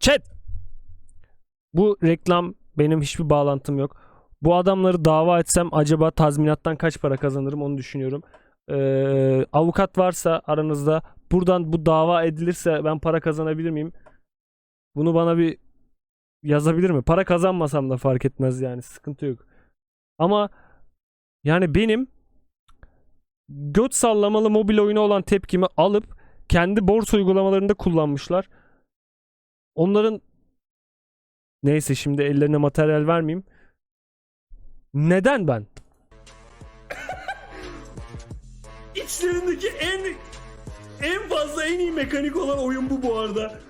Chat. Bu reklam benim hiçbir bağlantım yok. Bu adamları dava etsem acaba tazminattan kaç para kazanırım onu düşünüyorum. Ee, avukat varsa aranızda buradan bu dava edilirse ben para kazanabilir miyim? Bunu bana bir yazabilir mi? Para kazanmasam da fark etmez yani sıkıntı yok. Ama yani benim göt sallamalı mobil oyunu olan tepkimi alıp kendi borsa uygulamalarında kullanmışlar. Onların neyse şimdi ellerine materyal vermeyeyim. Neden ben? İçlerindeki en en fazla en iyi mekanik olan oyun bu bu arada.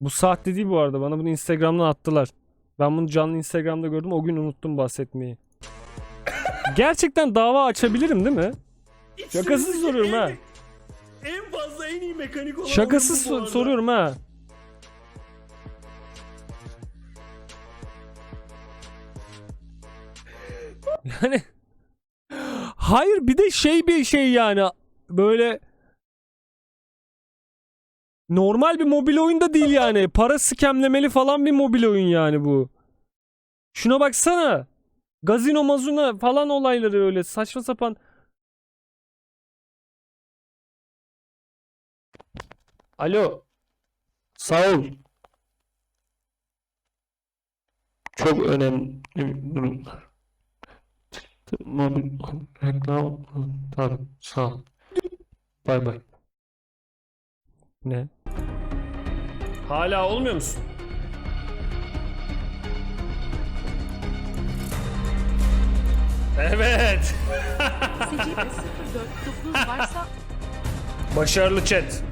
Bu sahte değil bu arada. Bana bunu Instagram'dan attılar. Ben bunu canlı Instagram'da gördüm. O gün unuttum bahsetmeyi. Gerçekten dava açabilirim değil mi? Şakasız İçlerindeki soruyorum en- ha. En fazla en iyi mekanik olan Şakasız so- soruyorum ha. Yani Hayır bir de şey bir şey yani böyle normal bir mobil oyun da değil yani. Para skemlemeli falan bir mobil oyun yani bu. Şuna baksana. Gazino mazuna falan olayları öyle saçma sapan. Alo. Sağ ol. Çok önemli durumlar. Çıktı mobil reklam. Tabii sağ ol. Bay bay. Ne? Hala olmuyor musun? Evet. Secde 04 varsa Başarılı chat.